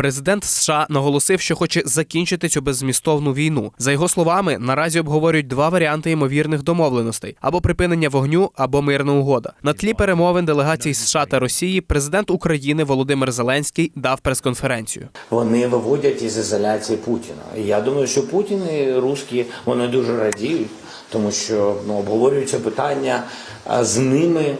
Президент США наголосив, що хоче закінчити цю беззмістовну війну. За його словами, наразі обговорюють два варіанти ймовірних домовленостей: або припинення вогню, або мирна угода. На тлі перемовин делегацій США та Росії президент України Володимир Зеленський дав прес-конференцію. Вони виводять із ізоляції Путіна. Я думаю, що Путін і русські вони дуже радіють, тому що ну, обговорюються питання а, з ними.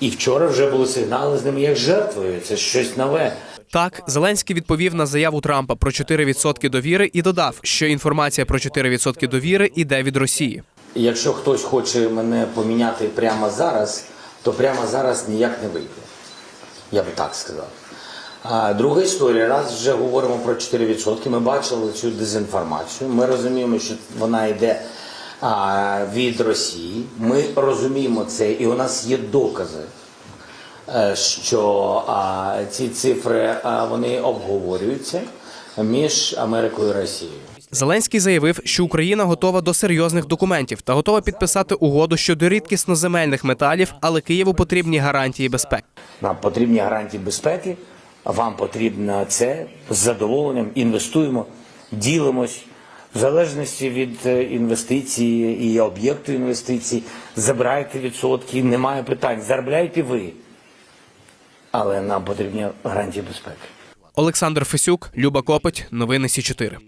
І- вчора вже були сигнали з ними як жертвою. Це щось нове. Так, Зеленський відповів на заяву Трампа про 4% довіри і додав, що інформація про 4% довіри іде від Росії. Якщо хтось хоче мене поміняти прямо зараз, то прямо зараз ніяк не вийде. Я би так сказав. А друга історія, раз вже говоримо про 4%, ми бачили цю дезінформацію. Ми розуміємо, що вона йде від Росії. Ми розуміємо це, і у нас є докази, е, що ці цифри вони обговорюються між Америкою і Росією. Зеленський заявив, що Україна готова до серйозних документів та готова підписати угоду щодо рідкісноземельних металів, але Києву потрібні гарантії безпеки. Нам потрібні гарантії безпеки, вам потрібно це з задоволенням. Інвестуємо, ділимось. В залежності від е, інвестиції і об'єкту інвестицій, забирайте відсотки, немає питань. Заробляйте ви. Але нам потрібні гарантії безпеки. Олександр Фесюк, Люба Копоть, новини Сі 4